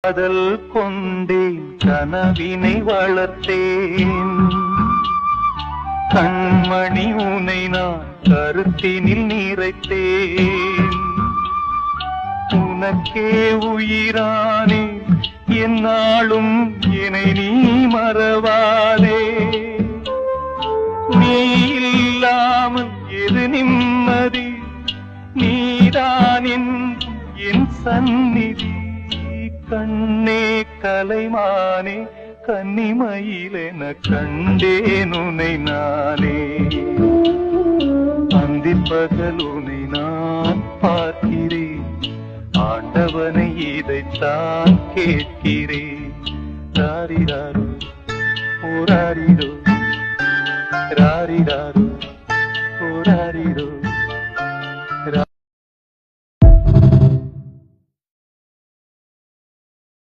காதல் கொண்டேன் கனவினை வளர்த்தேன். கண்மணி உனை நான் கருத்தினில் நிறைத்தேன் உனக்கே உயிரானே என்னாலும் என்னை நீ மறவாதே. நீ இல்லாமல் எது நிம்மதி? நீதான் என் சந்நிதி. கண்ணே கலைமானே கன்னிமயிலென கண்டேன் உனை நானே. அந்தி பகலுனை நான் பார்க்கிறேன். ஆண்டவனை இதைத்தான் கேட்கிறேன். ராரிராரோ ஓராரிரோ ராரிராரோ